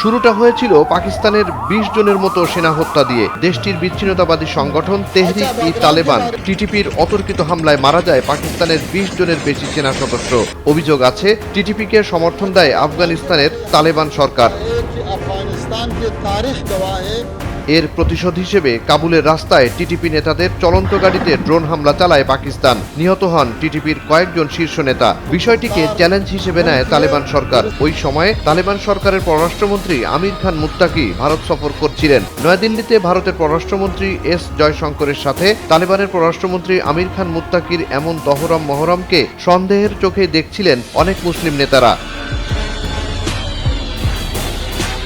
শুরুটা হয়েছিল পাকিস্তানের বিশ জনের মতো সেনা হত্যা দিয়ে। দেশটির বিচ্ছিন্নতাবাদী সংগঠন তেহরিক ই তালেবান টিটিপির অতর্কিত হামলায় মারা যায় পাকিস্তানের বিশ জনের বেশি সেনা সদস্য। অভিযোগ আছে টিটিপিকে সমর্থন দেয় আফগানিস্তানের তালেবান সরকার। এর প্রতিশোধ হিসেবে কাবুলের রাস্তায় টিটিপি নেতাদের চলন্ত গাড়িতে ড্রোন হামলা চালায় পাকিস্তান। নিহত হন টিটিপির কয়েকজন শীর্ষ নেতা। বিষয়টিকে চ্যালেঞ্জ হিসেবে নেয় তালেবান সরকার। ওই সময়ে তালেবান সরকারের পররাষ্ট্রমন্ত্রী আমির খান মুত্তাকি ভারত সফর করছিলেন। নয়াদিল্লিতে ভারতের পররাষ্ট্রমন্ত্রী এস জয়শঙ্করের সাথে তালেবানের পররাষ্ট্রমন্ত্রী আমির খান মুত্তাকির এমন দহরম মহরমকে সন্দেহের চোখে দেখছিলেন অনেক মুসলিম নেতারা।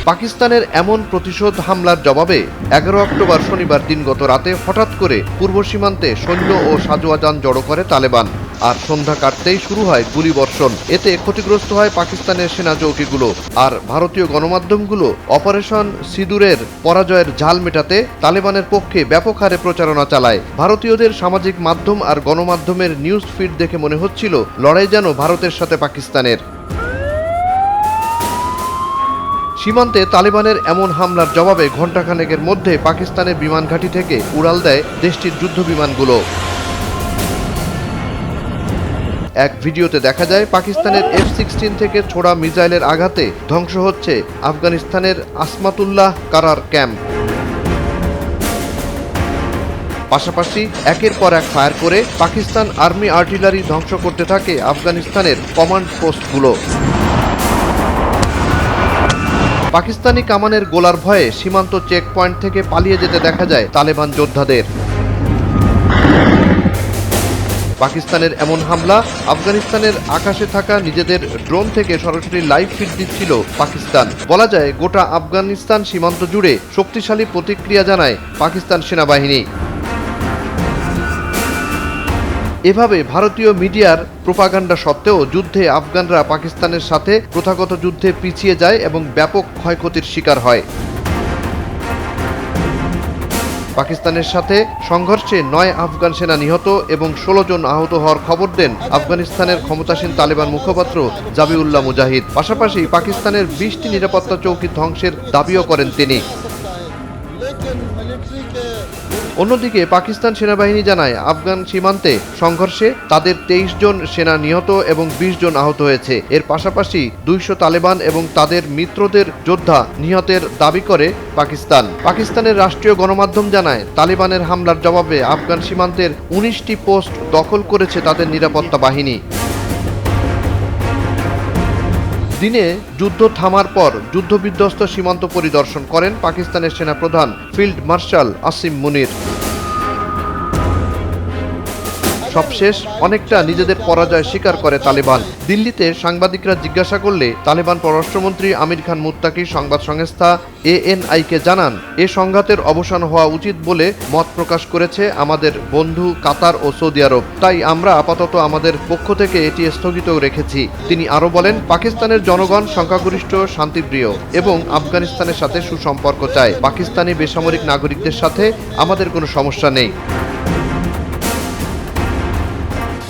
পাকিস্তানের এমন প্রতিশোধ হামলার জবাবে এগারো অক্টোবর শনিবার দিনগত রাতে হঠাৎ করে পূর্ব সীমান্তে সৈন্য ও সাজোয়া যান জড়ো করে তালেবান। আর সন্ধ্যা কাটতেই শুরু হয় গুলিবর্ষণ। এতে ক্ষতিগ্রস্ত হয় পাকিস্তানের সেনা চৌকিগুলো আর ভারতীয় গণমাধ্যমগুলো অপারেশন সিঁদুরের পরাজয়ের ঝাল মেটাতে তালেবানের পক্ষে ব্যাপক হারে প্রচারণা চালায়। ভারতীয়দের সামাজিক মাধ্যম আর গণমাধ্যমের নিউজ ফিড দেখে মনে হচ্ছিল, লড়াই যেন ভারতের সাথে পাকিস্তানের। সীমান্তে তালেবানের এমন হামলার জবাবে ঘণ্টাখানেকের মধ্যে পাকিস্তানের বিমান ঘাঁটি থেকে উড়াল দেয় দেশটির যুদ্ধ বিমানগুলো। এক ভিডিওতে দেখা যায়, পাকিস্তানের এফ সিক্সটিন থেকে ছোড়া মিসাইলের আঘাতে ধ্বংস হচ্ছে আফগানিস্তানের আসমাতুল্লাহ কারার ক্যাম্প। পাশাপাশি একের পর এক ফায়ার করে পাকিস্তান আর্মি আর্টিলারি ধ্বংস করতে থাকে আফগানিস্তানের কমান্ড পোস্টগুলো। পাকিস্তানি কামানের গোলার ভয়ে সীমান্ত চেক পয়েন্ট থেকে পালিয়ে যেতে দেখা যায় তালেবান যোদ্ধাদের। পাকিস্তানের এমন হামলা, আফগানিস্তানের আকাশে থাকা নিজেদের ড্রোন থেকে সরাসরি লাইভ ফিট দিচ্ছিল পাকিস্তান। বলা যায়, গোটা আফগানিস্তান সীমান্ত জুড়ে শক্তিশালী প্রতিক্রিয়া জানায় পাকিস্তান সেনাবাহিনী। এভাবে ভারতীয় মিডিয়ার প্রোপাগান্ডা সত্ত্বেও যুদ্ধে আফগানরা পাকিস্তানের সাথে প্রথাগত যুদ্ধে পিছিয়ে যায় এবং ব্যাপক ক্ষয়ক্ষতির শিকার হয়। পাকিস্তানের সাথে সংঘর্ষে নয় আফগান সেনা নিহত এবং ষোলো জন আহত হওয়ার খবর দেন আফগানিস্তানের ক্ষমতাসীন তালেবান মুখপাত্র জাবিউল্লাহ মুজাহিদ। পাশাপাশি পাকিস্তানের বিশটি নিরাপত্তা চৌকি ধ্বংসের দাবিও করেন তিনি। অন্যদিকে পাকিস্তান সেনাবাহিনী জানায়, আফগান সীমান্তে সংঘর্ষে তাদের তেইশ জন সেনা নিহত এবং বিশ জন আহত হয়েছে। এর পাশাপাশি দুইশো তালেবান এবং তাদের মিত্রদের যোদ্ধা নিহতের দাবি করে পাকিস্তান। পাকিস্তানের রাষ্ট্রীয় গণমাধ্যম জানায়, তালেবানের হামলার জবাবে আফগান সীমান্তের উনিশটি পোস্ট দখল করেছে তাদের নিরাপত্তা বাহিনী। দিনে যুদ্ধ থামার পর যুদ্ধবিধ্বস্ত সীমান্ত পরিদর্শন করেন পাকিস্তানের সেনাপ্রধান ফিল্ড মার্শাল আসিম মুনির। সবশেষ অনেকটা নিজেদের পরাজয় স্বীকার করে তালেবান। দিল্লিতে সাংবাদিকরা জিজ্ঞাসা করলে তালেবান পররাষ্ট্রমন্ত্রী আমির খান মুত্তাকি সংবাদ সংস্থা এএনআইকে জানান, এ সংঘাতের অবসান হওয়া উচিত বলে মত প্রকাশ করেছে আমাদের বন্ধু কাতার ও সৌদি আরব। তাই আমরা আপাতত আমাদের পক্ষ থেকে এটি স্থগিত রেখেছি। তিনি আরও বলেন, পাকিস্তানের জনগণ সংখ্যাগরিষ্ঠ, শান্তিপ্রিয় এবং আফগানিস্তানের সাথে সুসম্পর্ক চায়। পাকিস্তানি বেসামরিক নাগরিকদের সাথে আমাদের কোনো সমস্যা নেই।